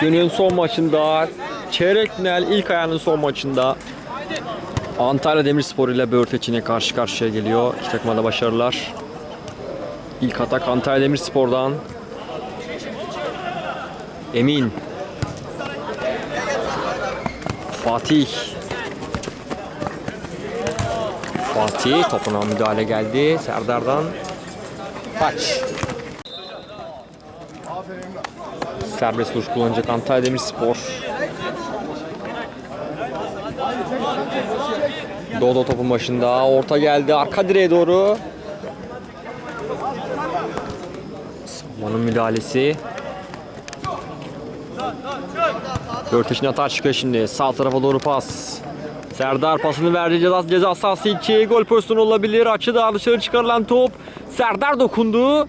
Günün son maçında çeyrek final ilk ayağının son maçında Antalya Demirspor ile Börteçin'e karşı karşıya geliyor. İki takıma da başarılar. İlk atak Antalya Demirspor'dan. Emin. Fatih. Fatih topuna müdahale geldi. Serdar'dan. Taç. Serbest vuruş kullanacak Antalya Demirspor. Dodo topun başında. Orta geldi. Arka direğe doğru. Savunmanın müdahalesi. Örteşin atar çıkıyor şimdi. Sağ tarafa doğru pas. Serdar pasını verdi ceza, ceza sahası içi. Gol pozisyonu olabilir. Açıda dışarı çıkarılan top. Serdar dokundu.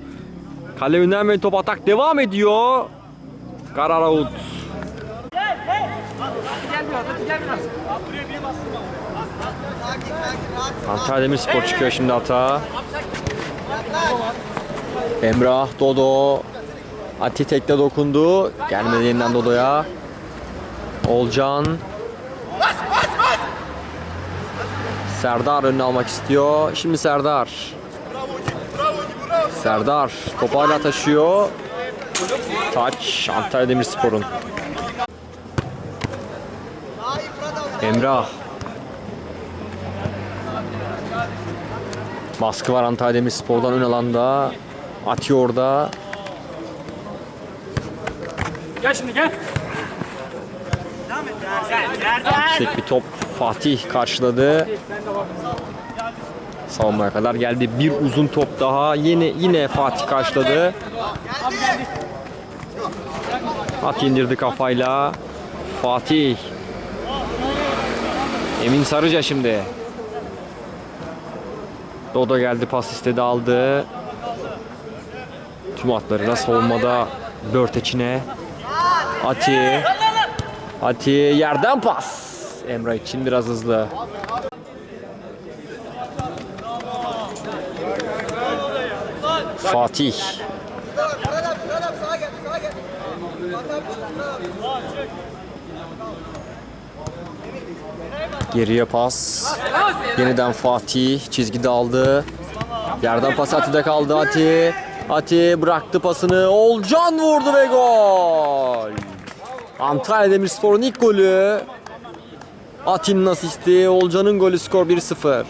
Kale ve top atak devam ediyor. Karar out. Antalya Demirspor çıkıyor şimdi hata. Emrah, Dodo. Ati tekte dokundu. Gelmedi yeniden Dodo'ya. Olcan. Serdar önüne almak istiyor. Şimdi Serdar. Serdar topu hala taşıyor. Taç Antalya Demirspor'un. Emrah. Baskı var Antalya Demirspor'dan ön alanda. Atıyor orada. Gel şimdi gel. Yüksek bir top Fatih karşıladı. Savunmaya kadar geldi. Bir uzun top daha. Yine yine Fatih karşıladı. Fatih indirdi kafayla. Fatih. Emin Sarıca şimdi. Dodo geldi pas istedi aldı. Tüm atlarıyla savunmada Börteçine. Ati. Ati yerden pas. Emre için biraz hızlı. Fatih. Geriye pas. Yeniden Fatih çizgide aldı. Yerden pas Ati'de kaldı Ati. Ati bıraktı pasını. Olcan vurdu ve gol. Antalya Demirspor'un ilk golü. Ati'nin asisti. Olcan'ın golü skor 1-0.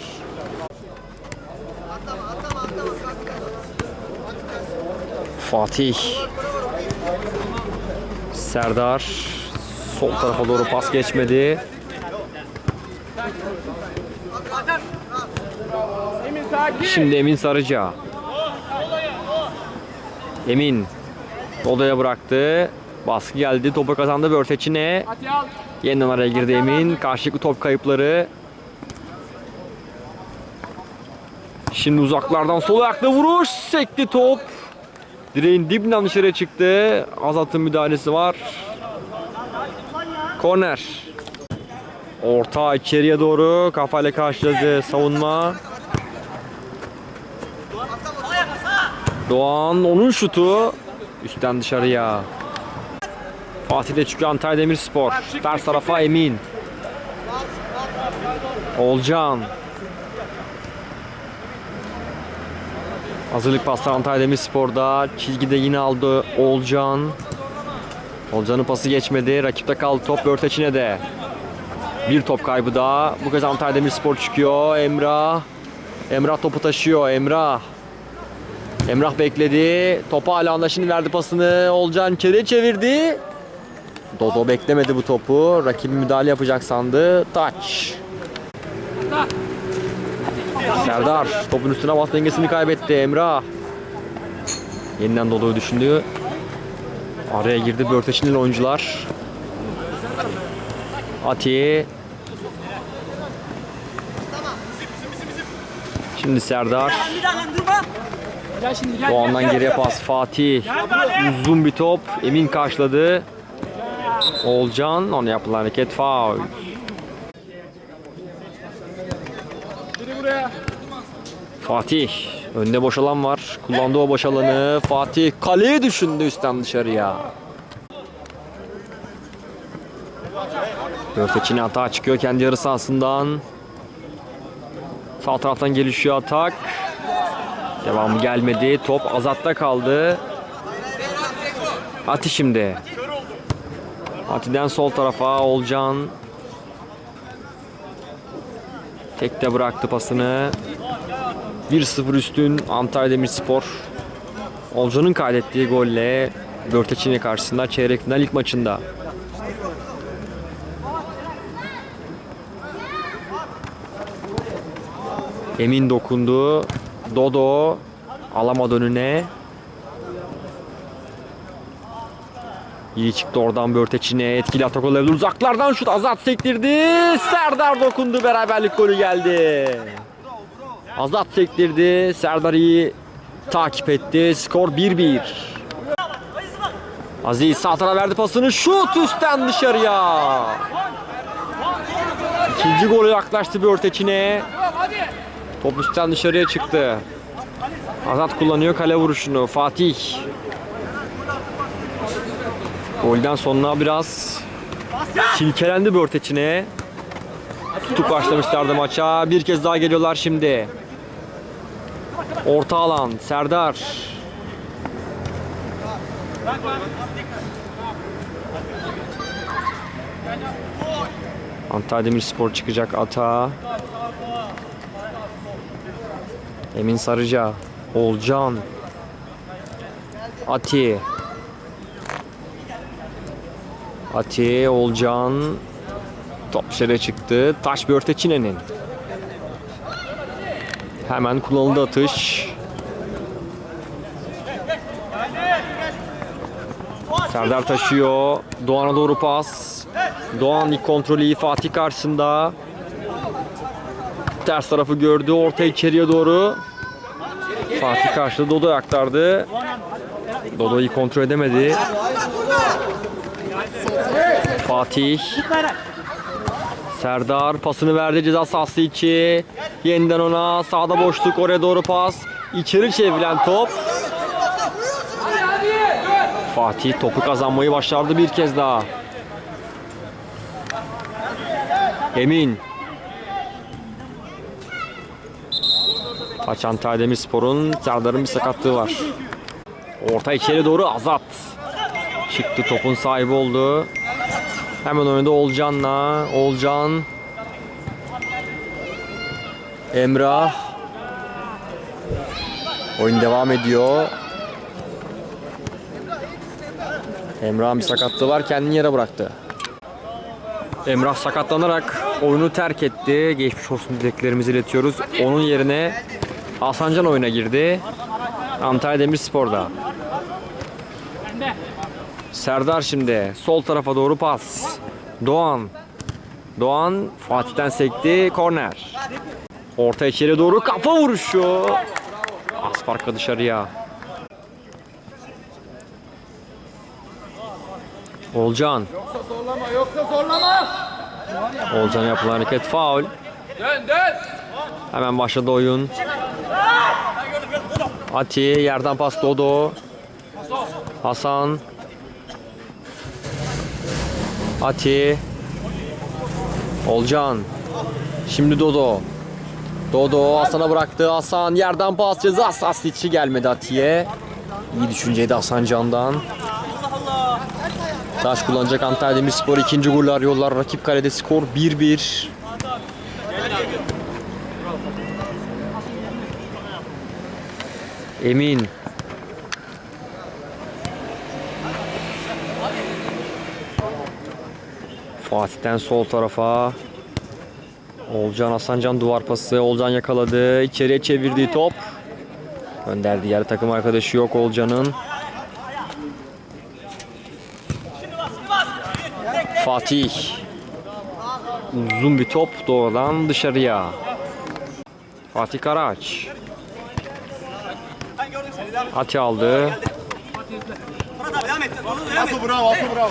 Fatih. Serdar. Sol tarafa doğru pas geçmedi. Şimdi Emin Sarıca. Emin. Odaya bıraktı. Baskı geldi. Topu kazandı al. Yeniden araya girdi Emin. Karşılıklı top kayıpları. Şimdi uzaklardan sol ayakla vuruş. Sekti top. Direğin dibinden dışarıya çıktı. Azat'ın müdahalesi var. Korner. Orta içeriye doğru kafayla karşıladı savunma. Doğan onun şutu üstten dışarıya. Fatih de çıkıyor Antalya Demirspor. Ters tarafa Emin. Olcan. Hazırlık paslar Antalya Demirspor'da. Çizgide yine aldı Olcan. Olcan'ın pası geçmedi. Rakipte kaldı top Börteçine de. Bir top kaybı daha. Bu kez Antalya Demirspor çıkıyor. Emrah. Emrah topu taşıyor. Emrah. Emrah bekledi. Topu hala şimdi verdi pasını. Olcan içeriye çevirdi. Dodo beklemedi bu topu. Rakibi müdahale yapacak sandı. Taç. Serdar topun üstüne bas dengesini kaybetti. Emrah. Yeniden Dodo'yu düşündü. Araya girdi Börteçinli oyuncular. Ati. Şimdi Serdar. Doğan'dan geriye pas. Fatih. Uzun bir top. Emin karşıladı. Olcan. Ona yapılan hareket faul. Biri buraya. Fatih. Önde boş alan var. Kullandı o boş alanı. Fatih kaleye düşündü üstten dışarıya. Börteçine hata çıkıyor kendi yarı sahasından. Sağ taraftan gelişiyor atak. Devamı gelmedi. Top Azat'ta kaldı. Ati şimdi. Ati'den sol tarafa Olcan. Tekte bıraktı pasını. 1-0 üstün Antalya Demirspor. Olcan'ın kaydettiği golle Börteçini karşısında çeyrek final ilk maçında. Emin dokundu. Dodo alamadı önüne. İyi çıktı oradan Börteçin'e etkili atak olabilir. Uzaklardan şut Azat sektirdi. Serdar dokundu beraberlik golü geldi. Azat sektirdi. Serdar takip etti. Skor 1-1. Aziz sağ verdi pasını. Şut üstten dışarıya. İkinci golü yaklaştı Börteçin'e. Top üstten dışarıya çıktı. Azat kullanıyor kale vuruşunu. Fatih. Golden sonra biraz silkelendi Börteçin'e. Tutup başlamışlardı maça. Bir kez daha geliyorlar şimdi. Orta alan Serdar. Antalya Demirspor çıkacak ata. Emin Sarıca, Olcan, Ati. Ati, Olcan. Top dışarıya çıktı. Taş Börteçine'nin. Hemen kullanıldı atış. Serdar taşıyor. Doğan'a doğru pas. Doğan ilk kontrolü Fatih karşısında. Ters tarafı gördü. Orta içeriye doğru. Fatih karşıda Dodo'yu aktardı. Dodo iyi kontrol edemedi. Fatih. Serdar pasını verdi ceza sahası içi. Yeniden ona sağda boşluk oraya doğru pas. İçeri çevrilen top. Fatih topu kazanmayı başardı bir kez daha. Emin. Kaçan Demirspor'un Serdar'ın bir sakatlığı var. Orta içeri doğru Azat. Çıktı topun sahibi oldu. Hemen oynadı Olcan'la. Olcan. Emrah. Oyun devam ediyor. Emrah'ın bir sakatlığı var. Kendini yere bıraktı. Emrah sakatlanarak oyunu terk etti. Geçmiş olsun dileklerimizi iletiyoruz. Onun yerine Hasancan oyuna girdi. Antalya Demirspor'da. Serdar şimdi sol tarafa doğru pas. Doğan. Doğan Fatih'ten sekti. Korner. Orta içeri doğru kafa vuruşu. Az farkla dışarıya. Olcan. Zorlama yoksa zorlama. Olcan'a yapılan hareket faul. Dön dön. Hemen başladı oyun. Ati yerden pas Dodo. Hasan. Ati. Olcan. Şimdi Dodo. Dodo Hasan'a bıraktı. Hasan yerden pas ceza sahası içi gelmedi Ati'ye. İyi düşünceydi Hasan Can'dan. Taş kullanacak Antalya Demirspor ikinci golü arıyorlar. Rakip kalede skor 1-1. Emin. Fatih'ten sol tarafa. Olcan Hasancan duvar pası. Olcan yakaladı. İçeriye çevirdiği top. Gönderdi. Diğer takım arkadaşı yok Olcan'ın. Fatih. Uzun bir top doğrudan dışarıya. Fatih Karaç. Ati aldı.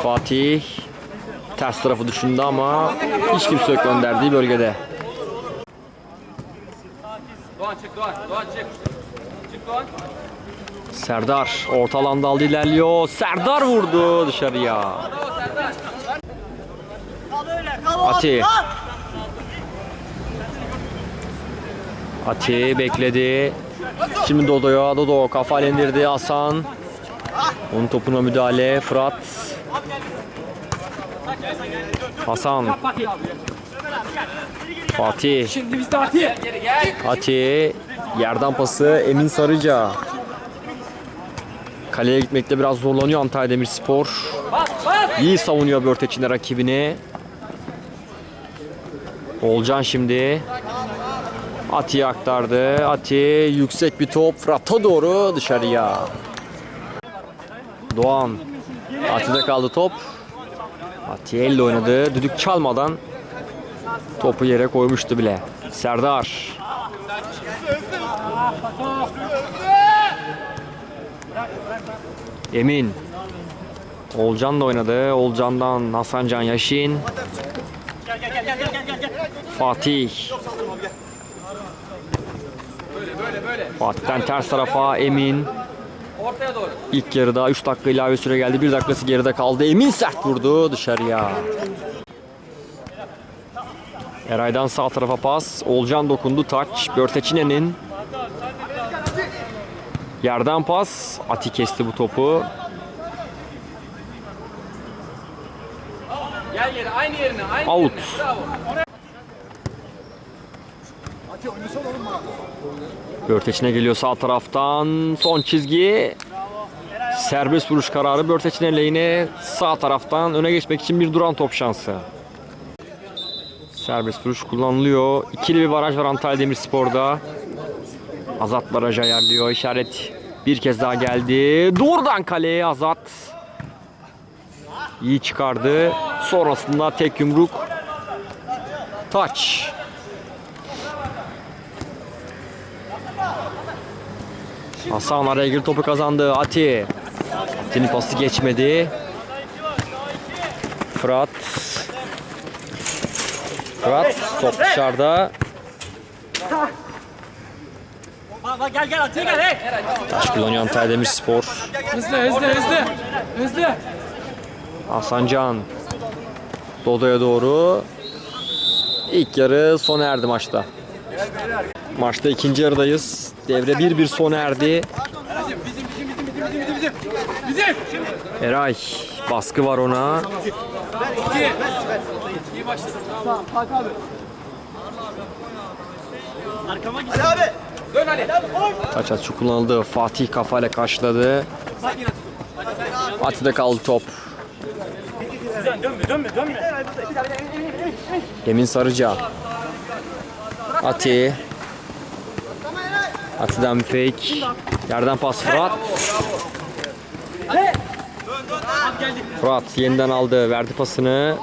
Fatih ters tarafı düşündü ama hiç kimse yok gönderdiği bölgede. Doğan çık Doğan. Doğan çık. Çık Doğan. Serdar orta alanda aldı ilerliyor. Serdar vurdu dışarıya. Ati. Ati bekledi. Şimdi Dodo'ya. Dodo kafayla indirdi. Hasan. Onun topuna müdahale. Fırat. Hasan. Fatih. Fatih. Şimdi biz de Fatih. Ati. Yerden pası Emin Sarıca. Kaleye gitmekte biraz zorlanıyor Antalya Demirspor. İyi savunuyor Börteç'in rakibini. Olcan şimdi. Ati'ye aktardı. Ati yüksek bir top. Fırat'a doğru dışarıya. Doğan. Ati'de kaldı top. Ati elle oynadı. Düdük çalmadan topu yere koymuştu bile. Serdar. Emin. Olcan da oynadı. Olcan'dan Hasan Can Yaşin. Fatih. Fatih'ten ters tarafa Emin. Ortaya doğru. İlk yarıda 3 dakika ilave süre geldi. 1 dakikası geride kaldı. Emin sert vurdu dışarıya. Eray'dan sağ tarafa pas. Olcan dokundu. Taç. Börteçine'nin. Yerden pas. Ati kesti bu topu. Gel yere aynı yerine aynı Out. yerine. Bravo. Börteçine geliyor sağ taraftan. Son çizgi. Serbest vuruş kararı Börteçine lehine sağ taraftan öne geçmek için bir duran top şansı. Serbest vuruş kullanılıyor. İkili bir baraj var Antalya Demirspor'da. Azat baraj ayarlıyor. İşaret bir kez daha geldi. Doğrudan kaleye Azat. İyi çıkardı. Sonrasında tek yumruk. Taç. Hasan araya girdi topu kazandı. Ati. Ati'nin pası geçmedi. Fırat. Fırat top dışarıda. Gel gel Atiye gel hey. Taş kullanıyor Antalya Demirspor. Hızlı hızlı hızlı. Hızlı. Hasan Can. Dodo'ya doğru. İlk yarı sona erdi maçta. Maçta ikinci yarıdayız. Devre 1-1 sona erdi. Eray baskı var ona. Dön Ali. Taç kullanıldı. Fatih kafayla karşıladı. Ati'de kaldı top. Emin Sarıca. Ati. Ati'den fake. Yerden pas Fırat. Fırat yeniden aldı. Verdi pasını.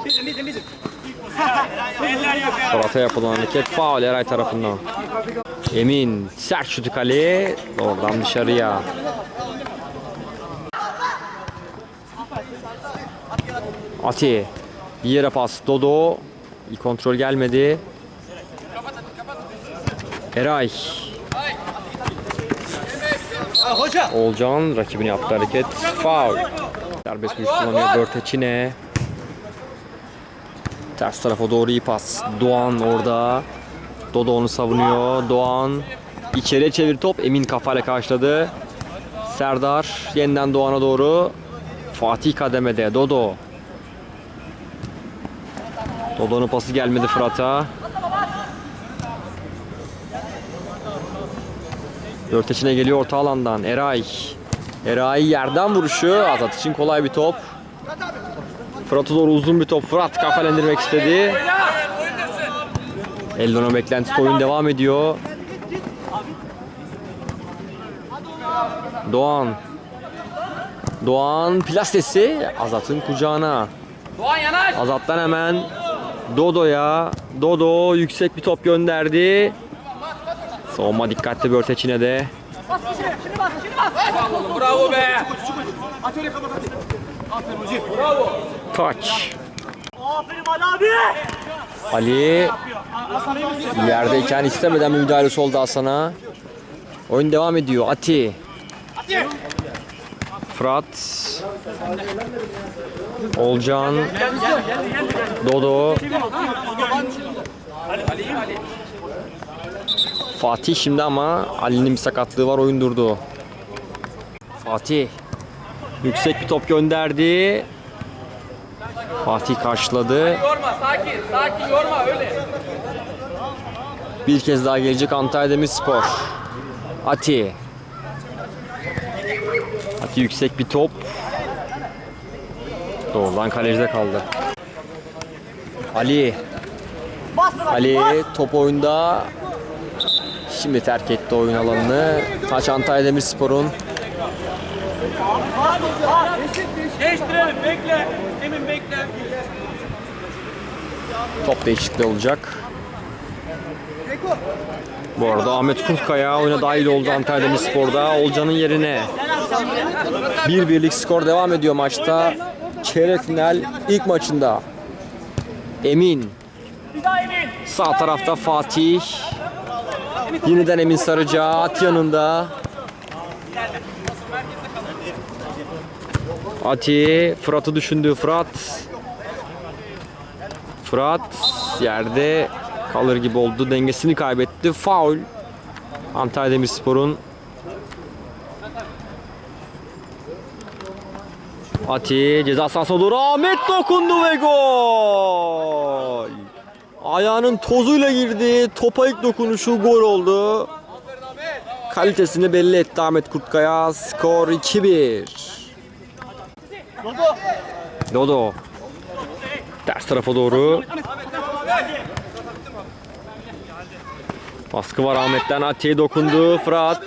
Fırat'a yapılan hareket faul Eray tarafından. Emin sert şutu kaleye. Oradan dışarıya. Ati. Bir yere pas. Dodo. İyi kontrol gelmedi. Eray. Olcan rakibini yaptı hareket. Foul. Serbest vuruş kullanıyor Börteçine. Ters tarafa doğru iyi pas. Doğan orada. Dodo onu savunuyor. Doğan içeriye çevir top. Emin kafayla karşıladı. Serdar yeniden Doğan'a doğru. Fatih kademede. Dodo. Dodo'nun pası gelmedi Fırat'a. Dörteçine geliyor orta alandan. Eray. Eray yerden vuruşu. Azat için kolay bir top. Fırat'a doğru uzun bir top. Fırat kafayla indirmek istedi. Eldon'a beklentisi oyun devam ediyor. Doğan. Doğan plastesi Azat'ın kucağına. Doğan yanaş. Azat'tan hemen Dodo'ya. Dodo yüksek bir top gönderdi. Savunma dikkatli Börteçine de. Bravo be. Taç. Ali yerdeyken istemeden bir müdahalesi oldu Hasan'a. Oyun devam ediyor. Ati. Fırat. Olcan. Dodo. Fatih şimdi ama Ali'nin bir sakatlığı var oyun durdu. Fatih. Yüksek bir top gönderdi. Fatih karşıladı. Yorma sakin. Sakin yorma öyle. Bir kez daha gelecek Antalya Demirspor. Ati. Ati yüksek bir top. Doğrudan kalecide kaldı. Ali. Ali top oyunda. Şimdi terk etti oyun alanını. Taç Antalya Demirspor'un. Değiştirelim. Bekle. Top değişikliği olacak. Bu arada Ahmet Kurtkaya oyuna dahil oldu Antalya Demirspor'da. Olcan'ın yerine. Bir birlik skor devam ediyor maçta. Çeyrek final ilk maçında. Emin. Sağ tarafta Fatih. Yeniden Emin Sarıca. At yanında. Ati. Fırat'ı düşündü. Fırat. Fırat yerde kalır gibi oldu. Dengesini kaybetti. Faul. Antalya Demirspor'un Ati ceza sahasına doğru Ahmet dokundu ve gol. Ayağının tozuyla girdi. Topa ilk dokunuşu gol oldu. Kalitesini belli etti Ahmet Kurtkaya. Skor 2-1. Dodo. Ters tarafa doğru. Baskı var Ahmet'ten. Atiye dokundu. Fırat.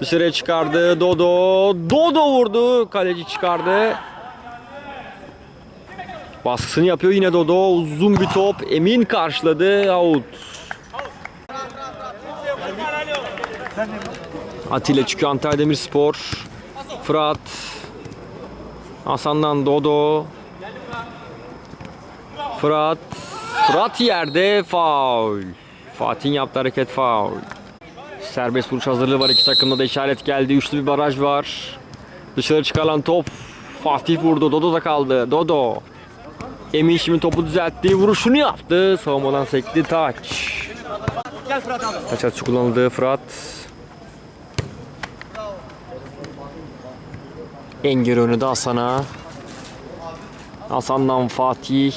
Dışarıya çıkardı. Dodo. Dodo vurdu. Kaleci çıkardı. Baskısını yapıyor yine Dodo. Uzun bir top. Emin karşıladı. Out. Atilla çıkıyor Antalya Demirspor. Fırat. Hasan'dan Dodo. Fırat. Fırat yerde faul. Fatih'in yaptığı hareket faul. Serbest vuruş hazırlığı var iki takımda da işaret geldi. Üçlü bir baraj var. Dışarı çıkarılan top. Fatih vurdu. Dodo da kaldı. Dodo. Emin şimdi topu düzeltti. Vuruşunu yaptı. Savunmadan sekti. Taç. Taç açı kullanıldı. Fırat. Engin önü de Hasan'a. Hasan'dan Fatih.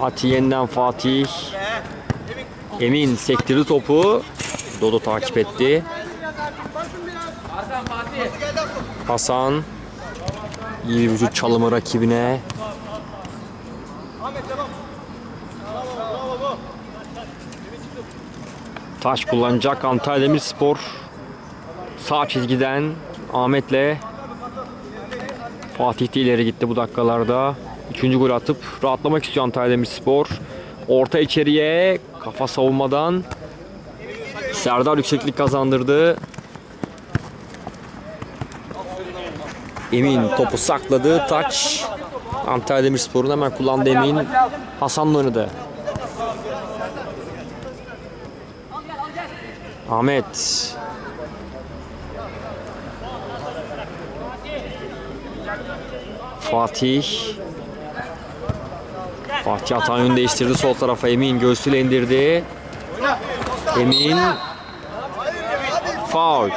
Ati yeniden Fatih. Emin sektirdi topu. Dodo takip etti. Hasan. İyi bir vücut çalımı rakibine. Taş kullanacak Antalya Demirspor. Sağ çizgiden Ahmet'le Fatih de ileri gitti bu dakikalarda. Üçüncü gol atıp rahatlamak istiyor Antalya Demirspor. Orta içeriye kafa savunmadan Serdar yükseklik kazandırdı. Emin topu sakladı. Taç. Antalya Demirspor'un hemen kullandı Emin. Hasan'la oynadı. Ahmet. Fatih. Fatih hata yönünü değiştirdi sol tarafa Emin göğsüyle indirdi. Emin. Faul.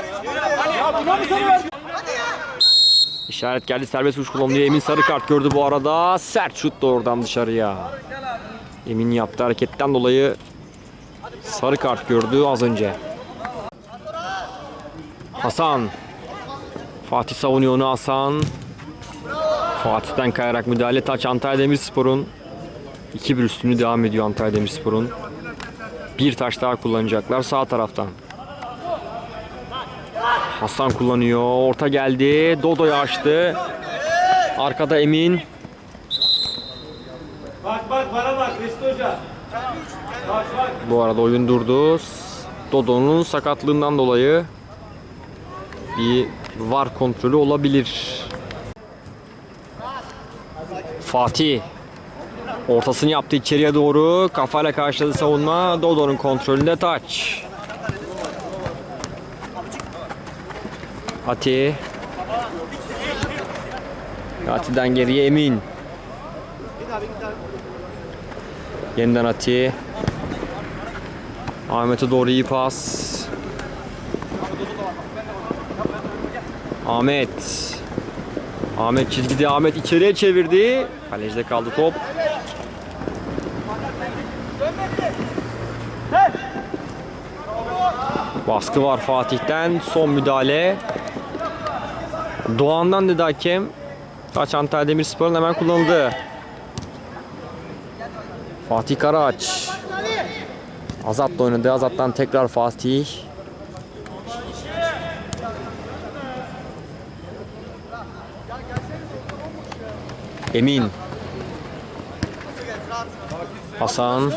İşaret geldi serbest vuruş kullanılıyor. Emin sarı kart gördü bu arada. Sert şut da oradan dışarıya. Emin yaptığı hareketten dolayı sarı kart gördü az önce. Hasan. Fatih savunuyor onu Hasan. Fatih'ten kayarak müdahale taç Antalya Demirspor'un 2-1 üstünü devam ediyor Antalya Demirspor'un. Bir taş daha kullanacaklar sağ taraftan. Hasan kullanıyor. Orta geldi. Dodo'yu açtı. Arkada Emin. Bak bak bana bak Reşit Hoca. Bak bak. Bu arada oyun durdu. Dodo'nun sakatlığından dolayı bir var kontrolü olabilir. Fatih ortasını yaptı içeriye doğru. Kafayla karşıladı savunma. Dodo'nun kontrolünde taç. Ati. Ati'den geriye Emin. Yeniden Ati. Ahmet'e doğru iyi pas. Ahmet. Ahmet çizgide Ahmet içeriye çevirdi. Kalecide kaldı top. Baskı var Fatih'ten. Son müdahale. Doğan'dan dedi hakem. Taç Antalya Demirspor'un hemen kullanıldı. Fatih Karaç. Azat'la oynadı. Azat'tan tekrar Fatih. Emin. Hasan.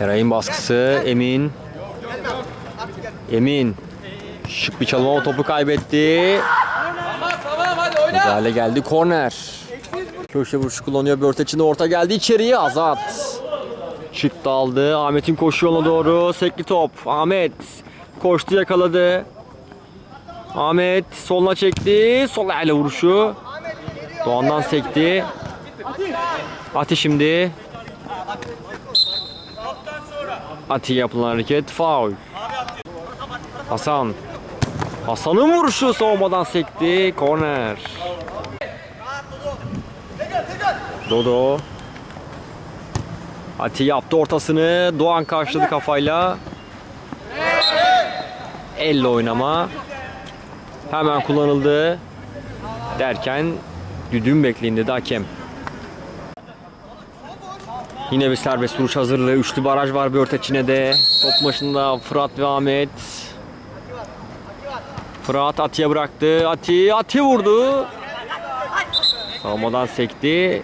Eray'ın baskısı. Emin. Emin. Şık bir çalım ama topu kaybetti. Müdahale geldi. Korner. Köşe vuruşu kullanıyor. Börteç'in orta geldi. içeriye Azat. Çıktı aldı. Ahmet'in koşu yoluna doğru. Sekli top. Ahmet. Koştu yakaladı. Ahmet soluna çekti. Sol ayağıyla vuruşu. Doğan'dan sekti. Ati şimdi. Ati yapılan hareket. Faul. Hasan. Hasan'ın vuruşu savunmadan sekti. Korner. Dodo. Ati yaptı ortasını. Doğan karşıladı kafayla. Elle oynama. Hemen kullanıldı. Derken düdüğün bekleyin dedi hakem. Yine bir serbest vuruş hazırlığı. Üçlü baraj var Börteç'ine de. Top başında Fırat ve Ahmet. Fırat Ati'ye bıraktı. Ati, Ati vurdu. Savunmadan sekti.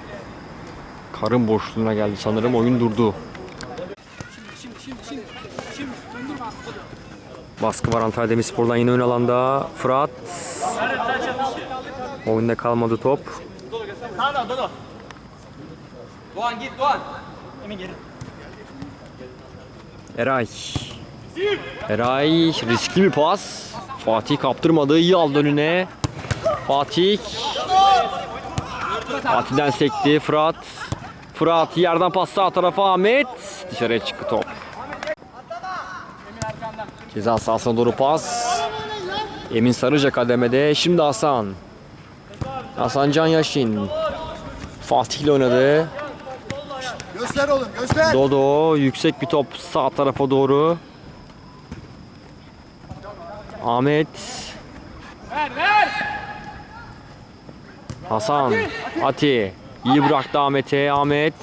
Karın boşluğuna geldi sanırım. Oyun durdu. Baskı var Antalya Demirspor'dan yine ön alanda. Fırat. Oyunda kalmadı top. Doğan git Doğan. Eray. Eray riskli bir pas. Fatih kaptırmadı. İyi aldı önüne. Fatih. Fatih'den sekti. Fırat. Fırat yerden pas sağ tarafa Ahmet. Dışarıya çıktı top. Ceza sahasına doğru pas. Emin Sarıca kademede. Şimdi Hasan. Hasan Can Yaşin. Fatih ile oynadı. Göster oğlum göster. Dodo yüksek bir top sağ tarafa doğru. Ahmet. Hasan. Ati. İyi bıraktı Ahmet'e. Ahmet.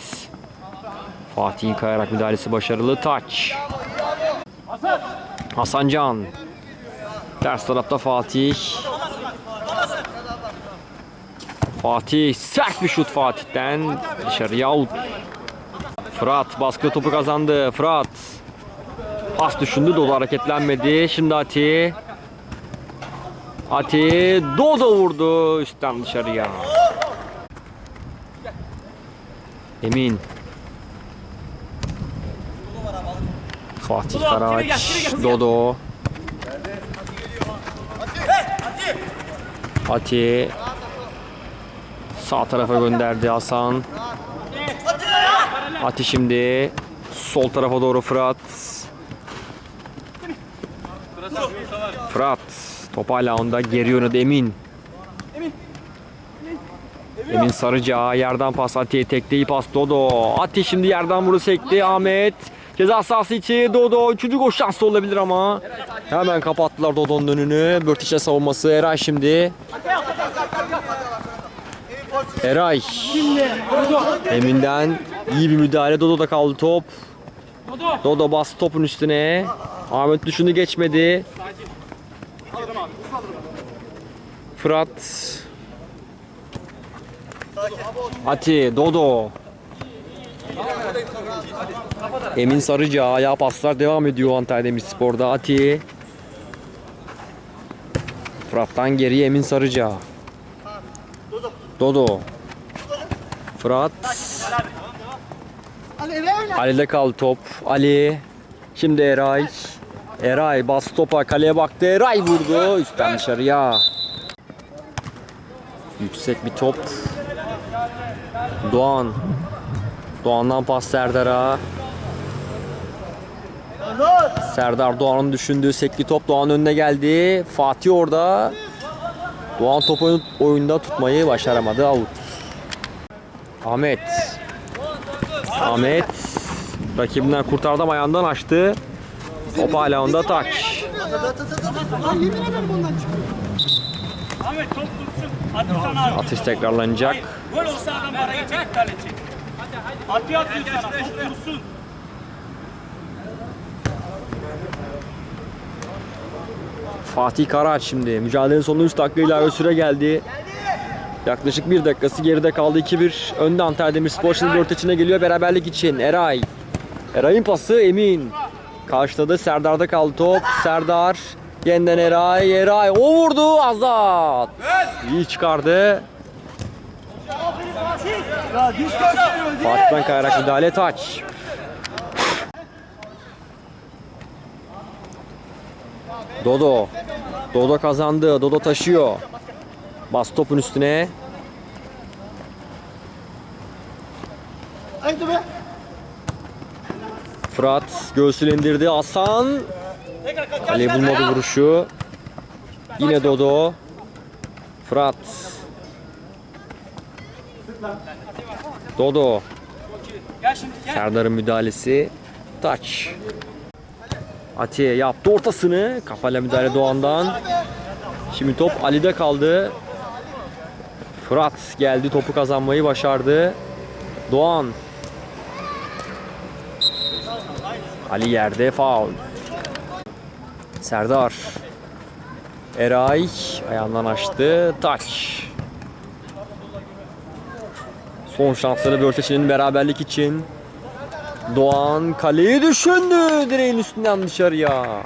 Fatih'in kayarak müdahalesi başarılı. Taç. Hasan Can. Ters tarafta Fatih. Fatih. Sert bir şut Fatih'ten. Dışarıya out. Fırat baskı topu kazandı. Fırat. Pas düşündü. Dodo hareketlenmedi. Şimdi Ati. Ati. Dodo vurdu. Üstten dışarıya. Emin. Fatih Karaç. Dodo. Ati. Sağ tarafa gönderdi Hasan. Ati şimdi sol tarafa doğru Fırat. Fırat top hala onda geri oynadı Emin. Emin Sarıca yerden pas Ati'ye tekteyi pas Dodo. Ati şimdi yerden vuru sekti Ahmet. Ceza sahası içi Dodo. Üçüncü gol şansı olabilir ama. Hemen kapattılar Dodo'nun önünü. Börtişe savunması Eray şimdi. Eray. Emin'den iyi bir müdahale. Dodo'da kaldı top. Dodo bastı topun üstüne. Ahmet düşündü geçmedi. Fırat. Ati, Dodo. Emin Sarıca ayağa paslar devam ediyor Antalya Demirspor'da. Ati. Fırat'tan geriye Emin Sarıca. Dodo. Fırat. Ali'de kaldı top. Ali. Şimdi Eray. Eray bas topa kaleye baktı. Eray vurdu. Üstten dışarıya. Yüksek bir top. Doğan. Doğan'dan pas Serdar'a. Serdar Doğan'ın düşündüğü sekli top Doğan önüne geldi. Fatih orada. Doğan topu oyunda tutmayı başaramadı. Out. Ahmet. Ahmet. Rakibinden kurtardı ama ayağından açtı. Top hala onda at. Atış tekrarlanacak. Gol olsa adam para geçecek iptal edecek. Atı atıyor sana. Top dursun. Fatih Karaç şimdi. Mücadelenin sonunda 3 dakika ilave süre geldi. Yaklaşık 1 dakikası geride kaldı 2-1. Önde Antalya Demirspor şimdi dört içine geliyor beraberlik için. Eray. Eray'ın pası Emin. Karşıladı. Serdar'da kaldı top. Serdar. Yeniden Eray. Eray. O vurdu. Azat. İyi çıkardı. Fatih'ten kayarak müdahale taç. Dodo. Dodo kazandı. Dodo taşıyor. Bas topun üstüne. Fırat göğsüyle indirdi. Hasan. Kaleyi bulmadı vuruşu. Yine Dodo. Fırat. Dodo. Serdar'ın müdahalesi. Taç. Atiye yaptı ortasını. Kafayla müdahale Doğan'dan. Şimdi top Ali'de kaldı. Fırat geldi topu kazanmayı başardı. Doğan. Ali yerde faul. Serdar. Eray ayağından açtı. Taç. Son şansları Börteç'in beraberlik için. Doğan kaleyi düşündü direğin üstünden dışarıya.